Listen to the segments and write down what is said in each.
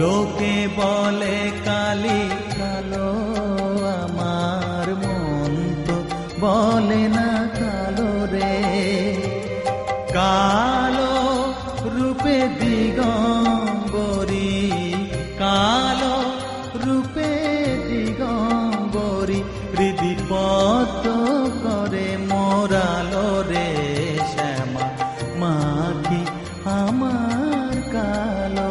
লোকে বলে কালি, কালো আমার মন তো বলে না কালো রে, কালো রূপে দিগম্বরী, কালো রূপে দিগম্বরী। হৃদি পত করে মোরালো রে শ্যামা মাটি আমার কালো।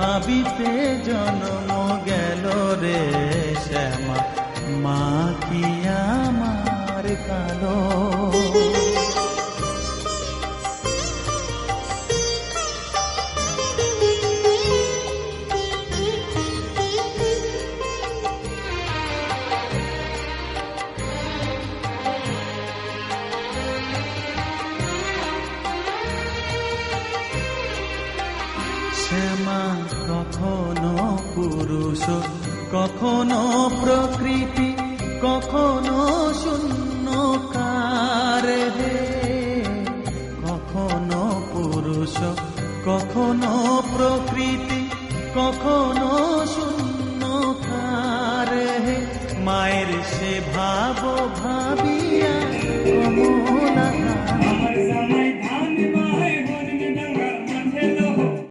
ভাবিতে জন্ম গেল রে শ্যামা মা কি আমার কালো? শ্যামা কখনো পুরুষ, কখনো প্রকৃতি, কখনো শূন্য কারে হে। কখনো পুরুষ, কখনো প্রকৃতি, কখনো শূন্য কারে হে। মায়ের সে ভাব ভাবিয়া কমলা